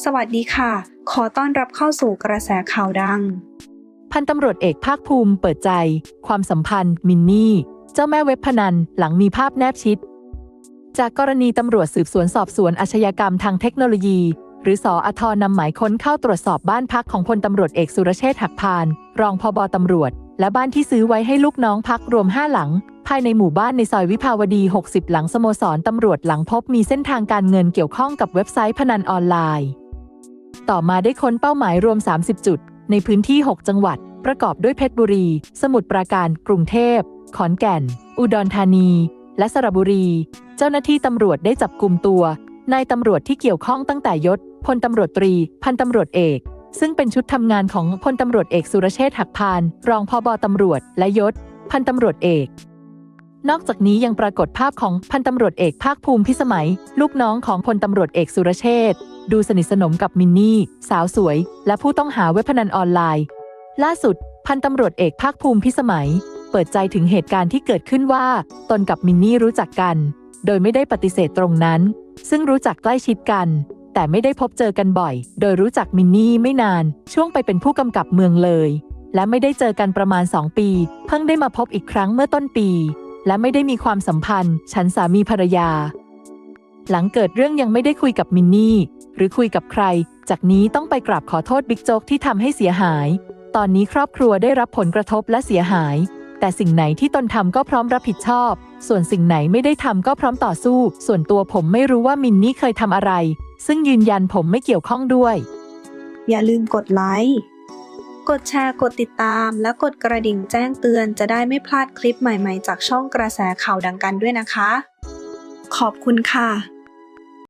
สวัสดีค่ะ ขอต้อนรับเข้าสู่กระแสข่าวดัง พันตำรวจเอกภาคภูมิเปิดใจ ความสัมพันธ์ มินนี่ เจ้าแม่เว็บพนันหลังมีภาพแนบชิด จากกรณีตำรวจสืบสวนสอบสวนอาชญากรรมทางเทคโนโลยี หรือสออทนำหมายค้นเข้าตรวจสอบบ้านพักของพลตำรวจเอกสุรเชษฐ์หักพาน รองพบตำรวจ และบ้านที่ซื้อไว้ให้ลูกน้องพักรวม5หลังภายในหมู่บ้านในซอยวิภาวดี 60 หลังสโมสรตำรวจหลังพบมีเส้นทางการเงินเกี่ยวข้องกับเว็บไซต์พนันออนไลน์ ต่อมาได้ค้นเป้าหมายรวม 30 จุด ในพื้นที่ 6 จังหวัด ประกอบด้วยเพชรบุรี สมุทรปราการ กรุงเทพ ขอนแก่น อุดรธานี และสระบุรี เจ้าหน้าที่ตำรวจได้จับกลุ่มตัวนายตำรวจที่เกี่ยวข้องตั้งแต่ยศพลตำรวจตรี พันตำรวจเอก ซึ่งเป็นชุดทำงานของพลตำรวจเอกสุรเชษฐ์หักพาน รองพอบตำรวจ และยศ พันตำรวจเอกนอกจากนี้ยังปรากฏภาพของพันตำรวจเอกภาคภูมิพิสมัย ลูกน้องของพลตำรวจเอกสุรเชษฐ์ ดูสนิทสนมกับมินนี่ สาวสวย และผู้ต้องหาเว็บพนันออนไลน์ ล่าสุด พันตำรวจเอกภาคภูมิพิสมัย เปิดใจถึงเหตุการณ์ที่เกิดขึ้นว่า ตนกับมินนี่รู้จักกัน โดยไม่ได้ปฏิเสธตรงนั้น ซึ่งรู้จักใกล้ชิดกัน แต่ไม่ได้พบเจอกันบ่อย โดยรู้จักมินนี่ไม่นาน ช่วงไปเป็นผู้กำกับเมืองเลย และไม่ได้เจอกันประมาณ 2 ปี เพิ่งได้มาพบอีกครั้งเมื่อต้นปี และไม่ได้มีความสัมพันธ์ ฉันสามีภรรยา หลังเกิดเรื่องยังไม่ได้คุยกับมินนี่ หรือคุยกับใคร จากนี้ต้องไปกราบขอโทษบิ๊กโจ๊กที่ทำให้เสียหาย ตอนนี้ครอบครัวได้รับผลกระทบและเสียหาย แต่สิ่งไหนที่ตนทำก็พร้อมรับผิดชอบ ส่วนสิ่งไหนไม่ได้ทำก็พร้อมต่อสู้ ส่วนตัวผมไม่รู้ว่ามินนี่เคยทำอะไร ซึ่งยืนยันผมไม่เกี่ยวข้องด้วย อย่าลืมกดไลค์ กดแชร์ กดติดตาม และกดกระดิ่งแจ้งเตือนจะได้ไม่พลาดคลิปใหม่ ๆ จากช่องกระแสข่าวดังกันด้วยนะคะ ขอบคุณค่ะ